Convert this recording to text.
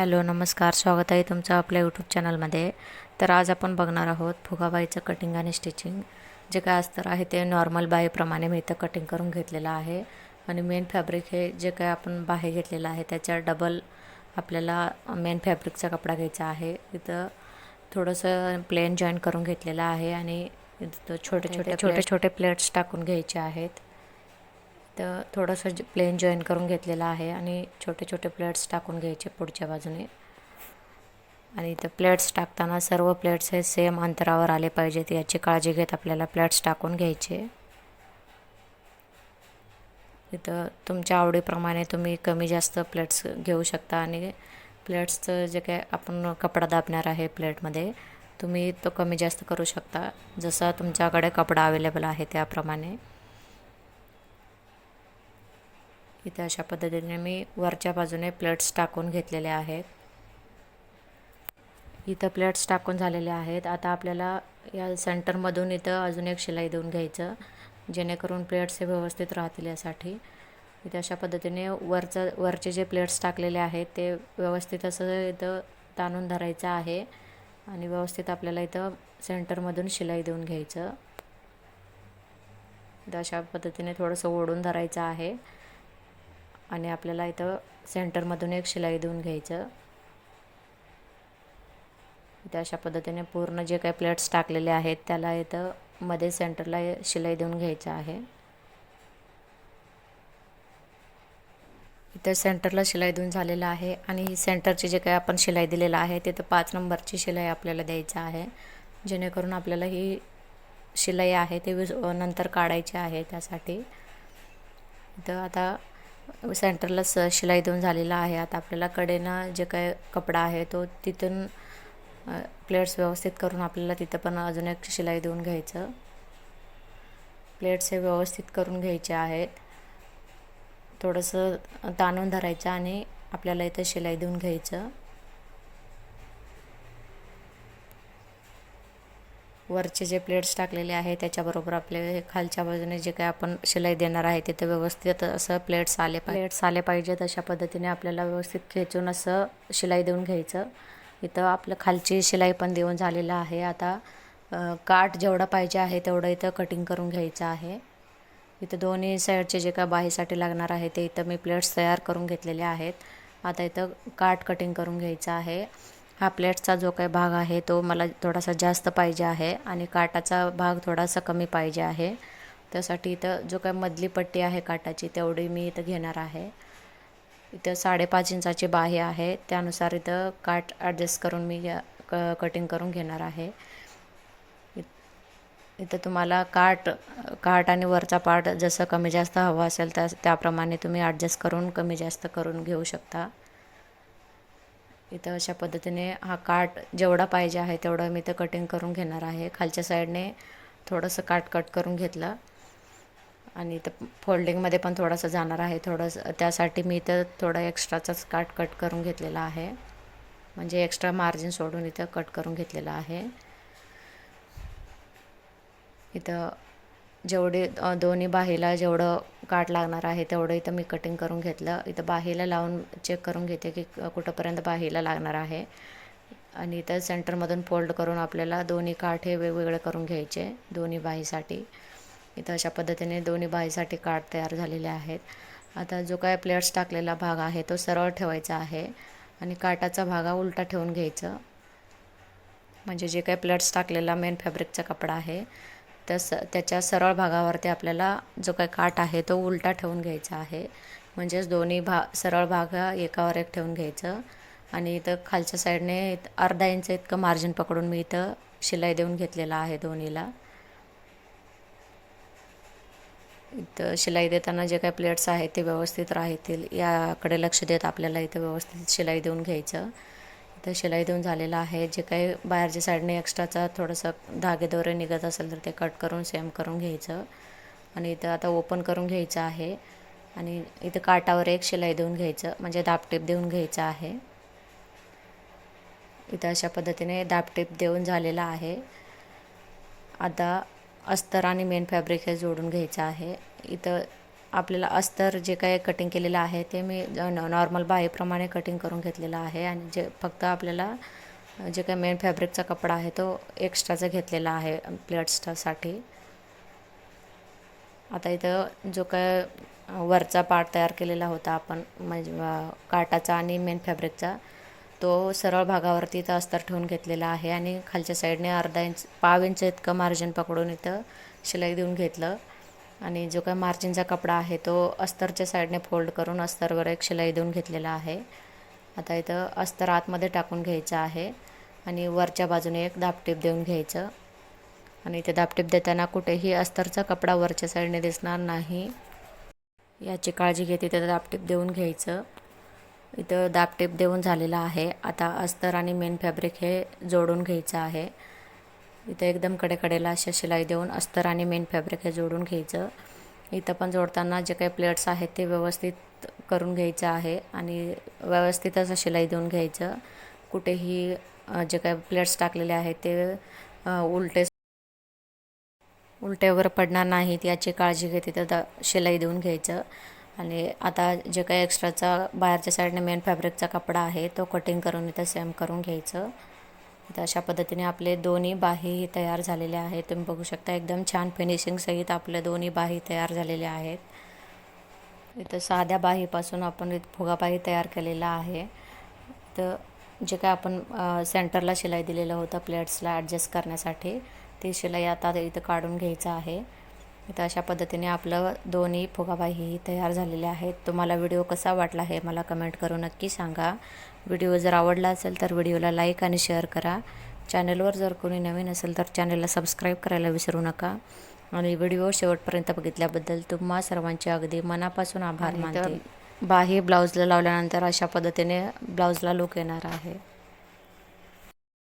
Hello नमस्कार. स्वागत आहे तुमचं आपल्या यूट्यूब चॅनलमध्ये तर आज आपण बघणार आहोत फुगाबाईचं कटिंग आणि स्टिचिंग जे काय अस्तर आहे ते नॉर्मल बाईप्रमाणे मी इथं कटिंग करून घेतलेलं आहे. आणि मेन फॅब्रिक हे जे काय आपण बाहे घेतलेलं आहे त्याच्या डबल आपल्याला मेन फॅब्रिकचा कपडा घ्यायचा आहे. इथं थोडंसं प्लेन जॉईन करून घेतलेलं आहे आणि इथं छोटे छोटे छोटे छोटे प्लेट्स टाकून घ्यायचे आहेत. इथं थोडंसं प्लेन जॉईन करून घेतलेलं आहे आणि छोटे छोटे प्लेट्स टाकून घ्यायचे पुढच्या बाजूने. आणि इथं प्लेट्स टाकताना सर्व प्लेट्स हे सेम अंतरावर आले पाहिजेत याची काळजी घेत आपल्याला प्लेट्स टाकून घ्यायचे. इथं तुमच्या आवडीप्रमाणे तुम्ही कमी जास्त प्लेट्स घेऊ शकता आणि प्लेट्सचं जे काय आपण कपडा दाबणार आहे प्लेटमध्ये तुम्ही तो कमी जास्त करू शकता. जसं तुमच्याकडे कपडा अवेलेबल आहे त्याप्रमाणे. इथे अशा पद्धतीने मी वरच्या बाजूने प्लेट्स टाकून घेतलेले आहेत. इथं प्लेट्स टाकून झालेले आहेत. आता आपल्याला या सेंटरमधून इथं अजून एक शिलाई देऊन घ्यायचं जेणेकरून प्लेट्स हे व्यवस्थित राहतील यासाठी. इथे अशा पद्धतीने वरचं वरचे जे प्लेट्स टाकलेले आहेत ते व्यवस्थित असं इथं ताणून धरायचं आहे आणि व्यवस्थित आपल्याला इथं सेंटरमधून शिलाई देऊन घ्यायचं. अशा पद्धतीने थोडंसं ओढून धरायचं आहे. आणि आपल्याला इथं सेंटरमधून एक शिलाई देऊन घ्यायचं. इथं अशा पद्धतीने पूर्ण जे काही प्लेट्स टाकलेले आहेत त्याला इथं मध्ये सेंटरला शिलाई देऊन घ्यायचं आहे. इथं सेंटरला शिलाई देऊन झालेलं आहे आणि सेंटरची जे काही आपण शिलाई दिलेलं आहे तिथं पाच नंबरची शिलाई आपल्याला द्यायचं आहे. जेणेकरून आपल्याला ही शिलाई आहे ते नंतर काढायची आहे त्यासाठी. इथं आता सेंटरला स शिलाई देऊन झालेला आहे. आता आपल्याला कडेनं जे काय कपडा आहे तो तिथून प्लेट्स व्यवस्थित करून आपल्याला तिथं पण अजून एक शिलाई देऊन घ्यायचं. प्लेट्स हे व्यवस्थित करून घ्यायचे आहेत. थोडंसं ताणून धरायचं आणि आपल्याला इथं शिलाई देऊन घ्यायचं. वरचे जे प्लेट्स टाकलेले आहे त्याच्याबरोबर आपले खालच्या बाजूने जे काय आपण शिलाई देणार आहे तिथे व्यवस्थित असं प्लेट्स आले प्लेट्स आले पाहिजेत अशा पद्धतीने आपल्याला व्यवस्थित खेचून असं शिलाई देऊन घ्यायचं. इथं आपलं खालची शिलाई पण देऊन झालेलं आहे. आता काठ जेवढा पाहिजे आहे तेवढं इथं कटिंग करून घ्यायचं आहे. इथं दोन्ही साईडचे जे काय बाहीसाठी लागणार आहे ते इथं मी प्लेट्स तयार करून घेतलेले आहेत. आता इथं काठ कटिंग करून घ्यायचं आहे. हा प्लेटचा जो काही भाग आहे तो मला थोडासा जास्त पाहिजे आहे आणि काटाचा भाग थोडासा कमी पाहिजे आहे. त्यासाठी इथं जो काही मधली पट्टी आहे काटाची तेवढी मी इथं घेणार आहे. इथं साडेपाच इंचाची बाही आहे. त्यानुसार इथं काट ॲडजस्ट करून मी क कटिंग करून घेणार आहे. इथं तुम्हाला काट काट आणि वरचा पार्ट जसं कमी जास्त हवा असेल त्या त्याप्रमाणे तुम्ही ॲडजस्ट करून कमी जास्त करून घेऊ शकता. इथं अशा पद्धतीने हा काट जेवढा पाहिजे आहे तेवढं मी तर कटिंग करून घेणार आहे. खालच्या साईडने थोडंसं काट कट करून घेतलं. आणि इथं फोल्डिंगमध्ये पण थोडंसं जाणार आहे. थोडंसं त्यासाठी मी इथं थोडं एक्स्ट्राचाच काट कट करून घेतलेला आहे. म्हणजे एक्स्ट्रा मार्जिन सोडून इथं कट करून घेतलेलं आहे. इथं जेवढे दोन्ही बाहीला जेवढं काट लागणार आहे तेवढं इथं मी कटिंग करून घेतलं. इथं बाहीला लावून चेक करून घेते की कुठंपर्यंत बाहीला लागणार आहे. आणि इथं सेंटरमधून फोल्ड करून आपल्याला दोन्ही काठ हे वेगवेगळे करून घ्यायचे दोन्ही बाहीसाठी. इथं अशा पद्धतीने दोन्ही बाहीसाठी काठ तयार झालेले आहेत. आता जो काय प्लेट्स टाकलेला भाग आहे तो सरळ ठेवायचा आहे. आणि काटाचा भागा उलटा ठेवून घ्यायचं. म्हणजे जे काही प्लेट्स टाकलेला मेन फॅब्रिकचा कपडा आहे तस त्याच्या सरळ भागावरती आपल्याला जो काही काठ आहे तो उलटा ठेवून घ्यायचा आहे. म्हणजेच दोन्ही भा सरळ भाग एकावर एक ठेवून घ्यायचं. आणि इथं खालच्या साईडने अर्धा इंच इतकं मार्जिन पकडून मी इथं शिलाई देऊन घेतलेला आहे दोन्हीला. इथं शिलाई देताना जे काही प्लेट्स आहेत ते व्यवस्थित राहतील याकडे लक्ष देत आपल्याला इथं व्यवस्थित शिलाई देऊन घ्यायचं. इथं शिलाई देऊन झालेलं आहे. जे काही बाहेरच्या साईडने एक्स्ट्राचा थोडंसं धागेदोरे निघत असेल तर ते कट करून सेम करून घ्यायचं. आणि इथं आता ओपन करून घ्यायचं आहे. आणि इथं काटावर एक शिलाई देऊन घ्यायचं म्हणजे दाबटेप देऊन घ्यायचं आहे. इथं अशा पद्धतीने दाबटेप देऊन झालेला आहे. आता अस्तर आणि मेन फॅब्रिक हे जोडून घ्यायचं आहे. इथं आपल्याला अस्तर जे काही कटिंग केलेलं आहे ते मी नॉर्मल बाहेप्रमाणे कटिंग करून घेतलेलं आहे आणि जे फक्त आपल्याला जे काही मेन फॅब्रिकचा कपडा आहे तो एक्स्ट्राचा घेतलेला आहे प्लेट्ससाठी आता इथं जो काय वरचा पार्ट तयार केलेला होता आपण म्हणजे काटाचा आणि मेन फॅब्रिकचा तो सरळ भागावरती इथं अस्तर ठेवून घेतलेला आहे आणि खालच्या साईडने अर्धा इंच पाव इंच इतकं मार्जिन पकडून इथं शिलाई देऊन घेतलं. आणि जो काय मार्जिनचा कपडा आहे तो अस्तरच्या साईडने फोल्ड करून अस्तरवर एक शिलाई देऊन घेतलेला आहे. आता इथं अस्तर आतमध्ये टाकून घ्यायचं आहे आणि वरच्या बाजूने एक दापटीप देऊन घ्यायचं. आणि इथे दापटीप देताना कुठेही अस्तरचा कपडा वरच्या साईडने दिसणार नाही. याची काळजी घेते तिथं दापटीप देऊन घ्यायचं. इथं दापटीप देऊन झालेलं आहे. आता अस्तर आणि मेन फॅब्रिक हे जोडून घ्यायचं आहे. इथं एकदम कडेकडेला अशा शिलाई देऊन अस्तर आणि मेन फॅब्रिक हे जोडून घ्यायचं. इथं पण जोडताना जे काही प्लेट्स आहेत ते व्यवस्थित करून घ्यायचं आहे आणि व्यवस्थित असं शिलाई देऊन घ्यायचं. कुठेही जे काही प्लेट्स टाकलेले आहेत ते उलटे उलटे वगैरे पडणार नाहीत याची काळजी घेते तर शिलाई देऊन घ्यायचं. आणि आता जे काही एक्स्ट्राचा बाहेरच्या साईडने मेन फॅब्रिकचा कपडा आहे तो कटिंग करून इथं सेम करून घ्यायचं. तर अशा पद्धतीने आपले दोन्ही बाही तयार झालेले आहेत. तुम्ही बघू शकता एकदम छान फिनिशिंगसहित आपल्या दोन्ही बाही तयार झालेल्या आहेत. इथं साध्या बाहीपासून आपण इथं फुगाबाही तयार केलेला आहे. तर जे काय आपण सेंटरला शिलाई दिलेलं होतं प्लेट्सला ॲडजस्ट करण्यासाठी ती शिलाई आता इथं काढून घ्यायचं आहे. इथं अशा पद्धतीने आपलं दोन्ही फुगाबाही तयार झालेले आहेत. तुम्हाला व्हिडिओ कसा वाटला हे मला कमेंट करून नक्की सांगा. व्हिडिओ जर आवडला असेल तर व्हिडिओला लाईक आणि शेअर करा. चॅनलवर जर कोणी नवीन असेल तर चॅनलला सबस्क्राईब करायला विसरू नका. आणि व्हिडिओ शेवटपर्यंत बघितल्याबद्दल तुम्हा सर्वांचे अगदी मनापासून आभार मानते. बाही ब्लाऊजला लावल्यानंतर अशा पद्धतीने ब्लाऊजला लुक येणार आहे.